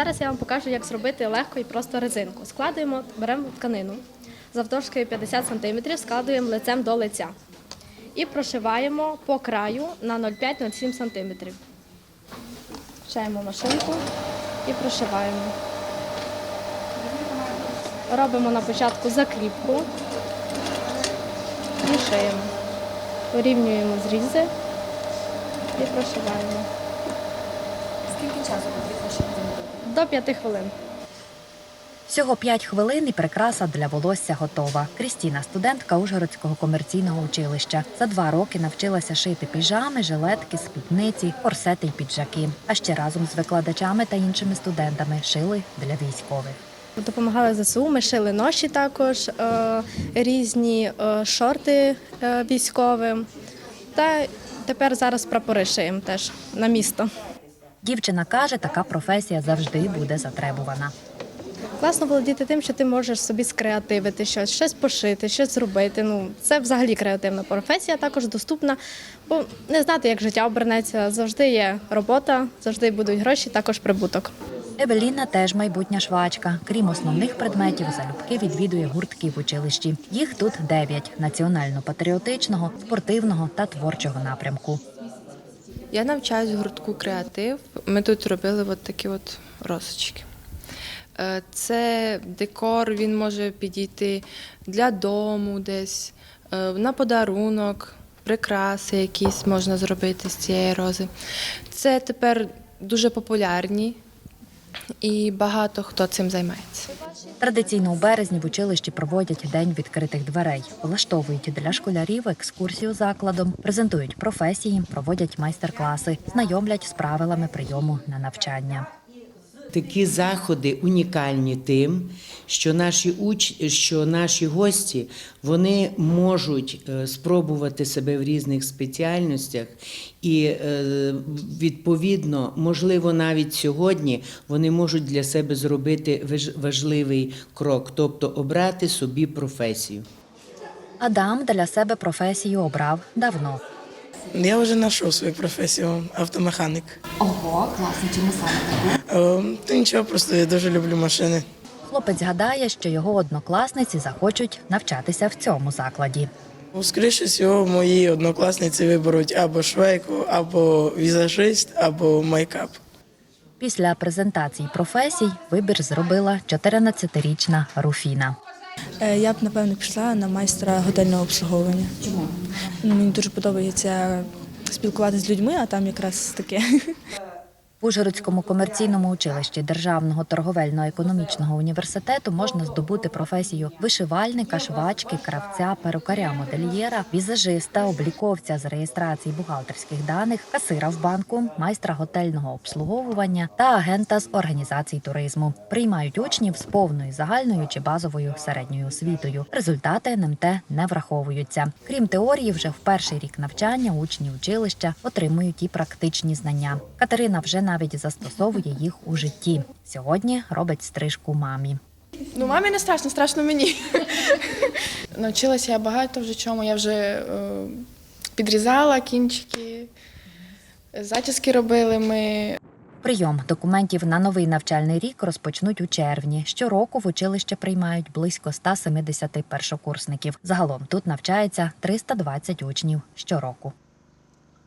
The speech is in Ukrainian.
Зараз я вам покажу, як зробити легко і просто резинку. Складуємо, беремо тканину завдовжки 50 см, складуємо лицем до лиця і прошиваємо по краю на 0,5-0,7 см. Включаємо машинку і прошиваємо. Робимо на початку закріпку і шиємо. Порівнюємо зрізи і прошиваємо. Скільки часу потрібно, зробити? До 5 хвилин. Всього 5 хвилин і прикраса для волосся готова. Крістіна, студентка Ужгородського комерційного училища. За два роки навчилася шити піжами, жилетки, спідниці, корсети й піджаки. А ще разом з викладачами та іншими студентами шили для військових. Допомагали ЗСУ, ми шили ноші також, е, різні е, шорти е, військовим. Та тепер зараз прапори шиємо теж на місто. Дівчина каже, така професія завжди буде затребувана. Класно володіти тим, що ти можеш собі скреативити щось, щось пошити, щось зробити. Ну, це взагалі креативна професія, також доступна. Бо не знати, як життя обернеться. Завжди є робота, завжди будуть гроші, також прибуток. Евеліна теж майбутня швачка. Крім основних предметів, залюбки відвідує гуртки в училищі. Їх тут дев'ять: національно-патріотичного, спортивного та творчого напрямку. Я навчаюсь в гуртку креатив. Ми тут робили от такі от розочки. Е, Це декор, він може підійти для дому десь, е, на подарунок, прикраси якісь можна зробити з цієї рози. Це тепер дуже популярні і багато хто цим займається. Традиційно у березні в училищі проводять день відкритих дверей, влаштовують для школярів екскурсію закладом, презентують професії, проводять майстер-класи, знайомлять з правилами прийому на навчання. Такі заходи унікальні тим, що наші уч... що наші гості вони можуть е, спробувати себе в різних спеціальностях, і е, відповідно, можливо, навіть сьогодні вони можуть для себе зробити важливий крок, тобто обрати собі професію. Адам для себе професію обрав давно. Я вже знайшов свою професію автомеханік. Ого, класно, чому саме таку? Е, Та нічого, просто я дуже люблю машини. Хлопець гадає, що його однокласниці захочуть навчатися в цьому закладі. Ну, Скоріше всього, мої однокласниці виберуть або швейку, або візажист, або майкап. Після презентації професій вибір зробила 14-річна Руфіна. Е, Я б напевно пішла на майстра готельного обслуговування. Чому? Мені дуже подобається спілкуватися з людьми, а там якраз таке. В Ужгородському комерційному училищі Державного торговельно-економічного університету можна здобути професію вишивальника, швачки, кравця, перукаря, модельєра, візажиста, обліковця з реєстрації бухгалтерських даних, касира в банку, майстра готельного обслуговування та агента з організації туризму. Приймають учнів з повною загальною чи базовою середньою освітою. Результати НМТ не враховуються. Крім теорії, вже в перший рік навчання учні училища отримують і практичні знання. Катерина вже навіть застосовує їх у житті. Сьогодні робить стрижку мамі. Ну, мамі не страшно, страшно мені. Навчилася я багато вже чому. Я вже е, підрізала кінчики, зачіски робили ми. Прийом документів на новий навчальний рік розпочнуть у червні. Щороку в училище приймають близько 170 першокурсників. Загалом тут навчається 320 учнів щороку.